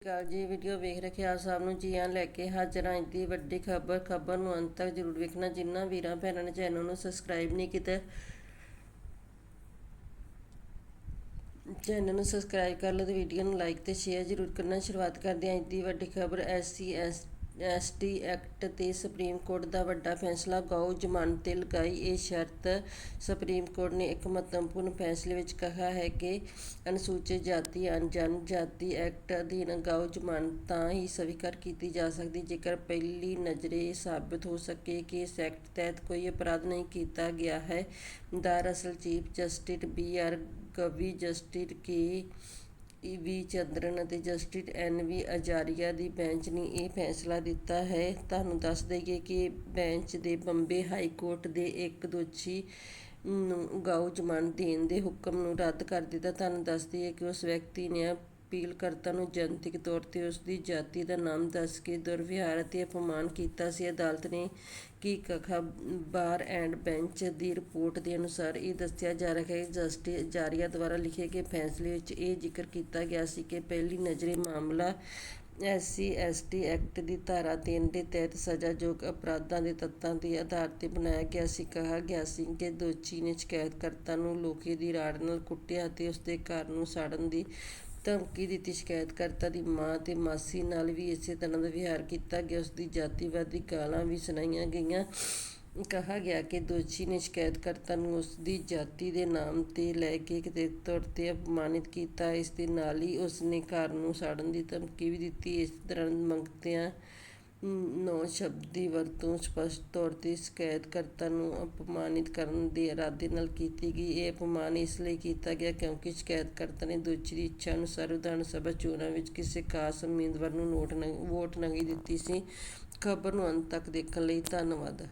ਕਾਲ ਜੀ ਵੀਡੀਓ ਵੇਖ ਰਹੇ ਸਭ ਨੂੰ ਜੀ ਲੈ ਕੇ ਹਾਜ਼ਰ ਹਾਂ। ਦੀ ਵੱਡੀ ਖਬਰ ਖਬਰ ਨੂੰ ਅੰਤ ਤੱਕ ਜ਼ਰੂਰ ਵੇਖਣਾ। ਜਿਨ੍ਹਾਂ ਵੀਰਾਂ ਭੈਣਾਂ ਨੇ ਚੈਨਲ ਨੂੰ ਸਬਸਕ੍ਰਾਈਬ ਨਹੀਂ ਕੀਤਾ, ਚੈਨਲ ਨੂੰ ਸਬਸਕ੍ਰਾਈਬ ਕਰ ਲਓ ਤੇ ਵੀਡੀਓ ਨੂੰ ਲਾਈਕ ਤੇ ਸ਼ੇਅਰ ਜ਼ਰੂਰ ਕਰਨਾ। ਸ਼ੁਰੂਆਤ ਕਰਦੇ ਹਾਂ। ਅੱਜ ਦੀ ਵੱਡੀ ਖਬਰ, ਐਸਸੀ, ਐਸ ਐਸਟੀ ਐਕਟ ਤੇ ਸੁਪਰੀਮ ਕੋਰਟ ਦਾ ਵੱਡਾ ਫੈਸਲਾ, ਗਊ ਜ਼ਮਾਨਤ ਤੇ ਲਗਾਈ ਇਹ ਸ਼ਰਤ ਸੁਪਰੀਮ ਕੋਰਟ ਨੇ ਇੱਕ ਮਹੱਤਵਪੂਰਨ ਫੈਸਲੇ ਵਿੱਚ ਕਿਹਾ ਹੈ ਕਿ ਅਨੁਸੂਚਿਤ ਜਾਤੀ ਅਣਜਨ ਜਾਤੀ ਐਕਟ ਅਧੀਨ ਗਊ ਜ਼ਮਾਨਤ ਤਾਂ ਹੀ ਸਵੀਕਾਰ ਕੀਤੀ ਜਾ ਸਕਦੀ ਜੇਕਰ ਪਹਿਲੀ ਨਜ਼ਰੇ ਇਹ ਸਾਬਤ ਹੋ ਸਕੇ ਕਿ ਇਸ ਐਕਟ ਤਹਿਤ ਕੋਈ ਅਪਰਾਧ ਨਹੀਂ ਕੀਤਾ ਗਿਆ ਹੈ। ਦਰਅਸਲ chief justice B R Gavai, justice K E V Chandran ਅਤੇ ਜਸਟਿਸ ਐੱਨ ਵੀ ਅਜਾਰੀਆ ਦੀ ਬੈਂਚ ਨੇ ਇਹ ਫੈਸਲਾ ਦਿੱਤਾ ਹੈ। ਤੁਹਾਨੂੰ ਦੱਸ ਦੇਈਏ ਕਿ ਬੈਂਚ ਦੇ ਬੰਬੇ ਹਾਈ ਕੋਰਟ ਦੇ ਇੱਕ ਦੋਸ਼ੀ ਨੂੰ ਗਾਊ ਜ਼ਮਾਨਤ ਦੇਣ ਦੇ ਹੁਕਮ ਨੂੰ ਰੱਦ ਕਰ ਦਿੱਤਾ। ਤੁਹਾਨੂੰ ਦੱਸ ਦਈਏ ਕਿ ਉਸ ਵਿਅਕਤੀ ਨੇ ਅਪੀਲਕਰਤਾ ਨੂੰ ਜਨਤਕ ਤੌਰ ਤੇ ਉਸ ਦੀ ਜਾਤੀ ਦਾ ਨਾਮ ਦੱਸ ਕੇ ਦੁਰਵਿਹਾਰ ਅਤੇ ਅਪਮਾਨ ਕੀਤਾ ਸੀ। ਅਦਾਲਤ ਨੇ ਕੀ ਕਖਾ ਬਾਰ ਐਂਡ ਬੈਂਚ ਦੀ ਰਿਪੋਰਟ ਦੇ ਅਨੁਸਾਰ ਇਹ ਦੱਸਿਆ ਜਾ ਰਿਹਾ ਹੈ ਕਿ ਜਸਟਿਸ ਜਾਰੀਆ ਦੁਆਰਾ ਲਿਖੇ ਗਏ ਫੈਸਲੇ ਵਿੱਚ ਇਹ ਜ਼ਿਕਰ ਕੀਤਾ ਗਿਆ ਸੀ ਕਿ ਪਹਿਲੀ ਨਜ਼ਰੇ ਮਾਮਲਾ ਐਸਸੀ, ਐਸਟੀ ਐਕਟ ਦੀ ਧਾਰਾ 3 ਦੇ ਤਹਿਤ ਸਜ਼ਾਯੋਗ ਅਪਰਾਧਾਂ ਦੇ ਤੱਤਾਂ ਦੇ ਆਧਾਰ ਤੇ ਬਣਾਇਆ ਗਿਆ ਸੀ। ਕਿਹਾ ਗਿਆ ਸੀ ਕਿ ਦੋਸ਼ੀ ਨੇ ਸ਼ਿਕਾਇਤਕਰਤਾ ਨੂੰ ਲੋਹੇ ਦੀ ਰਾੜ ਨਾਲ ਕੁੱਟਿਆ ਅਤੇ ਉਸ ਦੇ ਘਰ ਨੂੰ ਸਾੜਨ ਦੀ ਧਮਕੀ ਦਿੱਤੀ, ਸ਼ਿਕਾਇਤਕਰਤਾ ਦੀ ਮਾਂ ਤੇ ਮਾਸੀ ਨਾਲ ਵੀ ਇਸੇ ਤਰ੍ਹਾਂ ਦਾ ਵਿਹਾਰ ਕੀਤਾ ਗਿਆ। ਉਸ ਦੀ ਜਾਤੀਵਾਦੀ ਗਾਲਾਂ ਵੀ ਸੁਣਾਈਆਂ ਗਈਆਂ। ਕਿਹਾ ਗਿਆ ਕਿ ਦੋਸ਼ੀ ਨੇ ਸ਼ਿਕਾਇਤਕਰਤਾ ਨੂੰ ਉਸ ਦੀ ਜਾਤੀ ਦੇ ਨਾਮ ਤੇ ਲੈ ਕੇ ਕਿਤੇ ਤੌਰ ਤੇ ਅਪਮਾਨਿਤ ਕੀਤਾ। ਇਸ ਦੇ ਨਾਲ ਹੀ ਉਸ ਨੇ ਘਰ ਨੂੰ ਸਾੜਨ ਦੀ ਧਮਕੀ ਵੀ ਦਿੱਤੀ। ਇਸ ਦੌਰਾਨ ਮੰਗਤਿਆਂ ਨੌ ਸ਼ਬਦ ਦੀ ਵਰਤੋਂ ਸਪੱਸ਼ਟ ਤੌਰ ਤੇ ਸ਼ਿਕਾਇਤਕਰਤਾ ਨੂੰ ਅਪਮਾਨਿਤ ਕਰਨ ਦੇ ਇਰਾਦੇ ਨਾਲ ਕੀਤੀ ਗਈ। ਇਹ ਅਪਮਾਨ ਇਸ ਲਈ ਕੀਤਾ ਗਿਆ ਕਿਉਂਕਿ ਸ਼ਿਕਾਇਤਕਰਤਾ ਨੇ ਦੂਜੇ ਦੀ ਇੱਛਾ ਅਨੁਸਾਰ ਵਿਧਾਨ ਸਭਾ ਚੋਣਾਂ ਵਿੱਚ ਕਿਸੇ ਖਾਸ ਉਮੀਦਵਾਰ ਨੂੰ ਨੋਟ ਵੋਟ ਨਹੀਂ ਦਿੱਤੀ ਸੀ। ਖਬਰ ਨੂੰ ਅੰਤ ਤੱਕ ਦੇਖਣ ਲਈ ਧੰਨਵਾਦ।